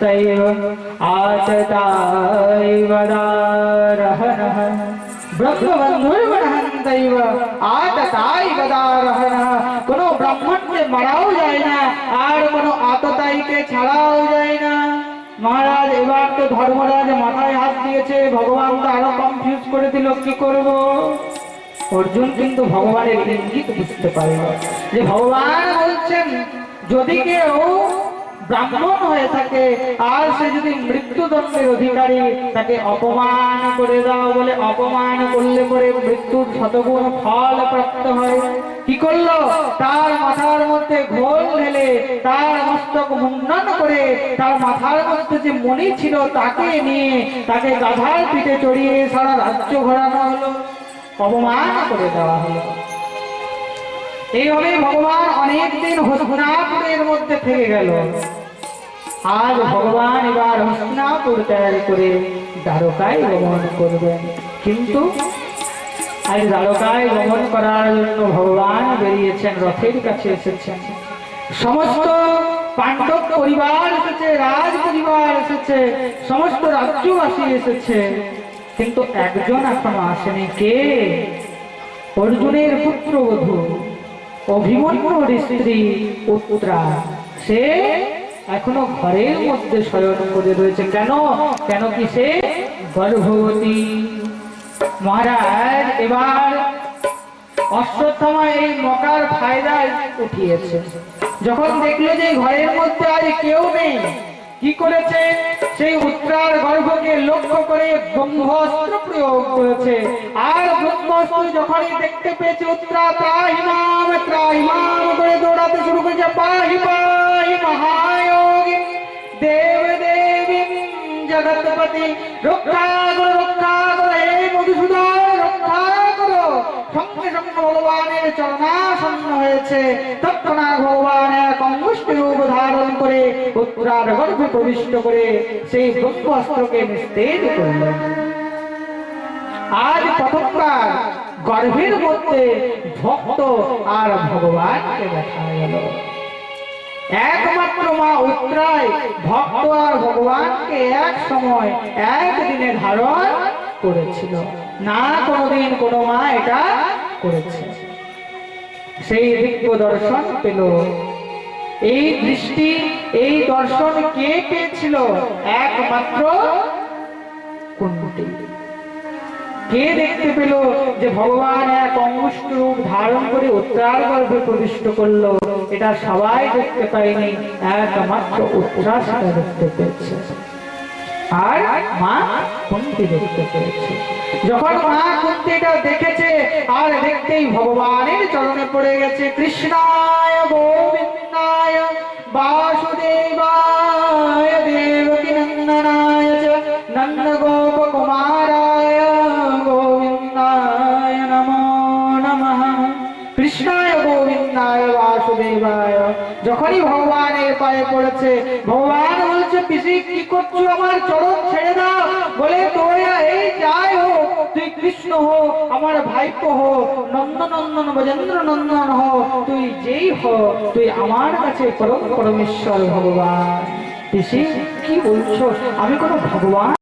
ব্রহ্মণ্যমহান্তৈব আচতাইবদারহনঃ ব্রহ্মবন্ধুর্মহান্তৈব আততাইবদারহনঃ কোনো ব্রাহ্মণকে মারাও যায় না আর কোনো আততাইকে ছাড়াও যায় না মহারাজ এবার তো ধর্মরাজ মাথায় হাত দিয়েছে, ভগবান তো আরও কনফিউজ করে দিল, কি করব? অর্জুন কিন্তু ভগবানের ইঙ্গিত বুঝতে পারল যে ভগবান বলছেন, যদি কেউ ব্রাহ্মণ হয়ে থাকে, আর সে যদি মৃত্যুদণ্ডের অধিকারী, তাকে অপমান করে দাও বলে অপমান করলে পরে মৃত্যুর শতগুণ ফল প্রাপ্ত হয়। কি করল? তার মাথার মধ্যে ঘোল ঢেলে, তার মস্তক মুন্ডন করে, তার মাথার মধ্যে যে মণি ছিল তাকে নিয়ে, তাকে গাধার পিঠে চড়িয়ে সারা রাজ্য ঘোরানো হলো। অপমান করে দেওয়া হলো। এইভাবে ভগবান অনেকদিন হস্তিনাপুরের মধ্যে থেকে গেল। আজ ভগবান এবার হস্তিনাপুর তৈরি করে দ্বারকায় গমন করবেন। কিন্তু আজ দ্বারকায় গমন করার জন্য ভগবান বেরিয়েছেন, রথের কাছে এসেছেন। সমস্ত পাণ্ডব পরিবার এসেছে, রাজ পরিবার এসেছে, সমস্ত রাজ্যবাসী এসেছে। কিন্তু একজন এখনও আসেনি। কে? অর্জুনের পুত্রবধূ। অভিমন্যুর স্ত্রী উত্তরা সে এখনও ঘরের মধ্যে শয়ন করে রয়েছে। কেন? কেন কি সে গর্ভবতী? মহারাজ, এবার অশ্বত্থমা এই মকার ফায়দা উঠিয়েছে। যখন দেখল যে ঘরের মধ্যে আজ কেউ নেই, কি করেছে? সেই গর্ভকে লক্ষ্য করে ব্রহ্মাস্ত্র প্রয়োগ করেছে। আর ব্রহ্মাস্ত্র যখনই দেখতে পেয়েছে, উত্তরা ত্রাহিমাম ত্রাহিমাম করে দৌড়াতে শুরু করেছে। পাহি পাহি মহায়োগী দেব দেবী জগৎপতি রক্ষা করো রক্ষা করো মধুসূদন, রক্ষা সঙ্গে সঙ্গে ভগবানের চরণাসন্ন হয়েছে। তৎক্ষণাৎ ভগবান এক অঙ্গুষ্ঠ রূপ ধারণ করে উত্তরার গর্ভে প্রবিষ্ট করে সেই ব্রহ্মাস্ত্রকে নিস্তেজ করলেন। আজ প্রথমবার গর্ভের মধ্যে ভক্ত আর ভগবানকে দেখা গেল। একমাত্র মা উত্তরায় ভক্ত আর ভগবানকে এক সময় একদিনে ধারণ করেছিল। না, কোনোদিন কোনো মা এটা করেছে। সেই দিব্য দর্শন পেল। এই দৃষ্টি, এই দর্শন কে পেয়েছিল? একমাত্র কুন্তি কে দেখতে পেল যে ভগবান এক অঙ্গুষ্ঠ রূপ ধারণ করে উত্তরার গর্ভে প্রবিষ্ট করল? এটা সবাই দেখতে পায়নি, একমাত্র উত্তরা সেটা দেখতে পেয়েছে। আর মা কুন্তি দেখতে পেয়েছে। যখন মা কুন্তিটা দেখেছে, আর দেখতেই ভগবানের চরণে পড়ে গেছে, কৃষ্ণায়, গোবিন্দায় যখনই ভগবানের পায়ে পড়েছে, ভগবান বলছে, পিসি, কি করছ? আমার চরণ ছেড়ে দাও। বলে এই যাই হো তুই কৃষ্ণ হো আমার ভাইপো হো নন্দনন্দন নন্দন হো তুই যেই হো তুই আমার কাছে পরম পরমেশ্বর ভগবান। পিসি, কি বলছো? আমি কোনো ভগবান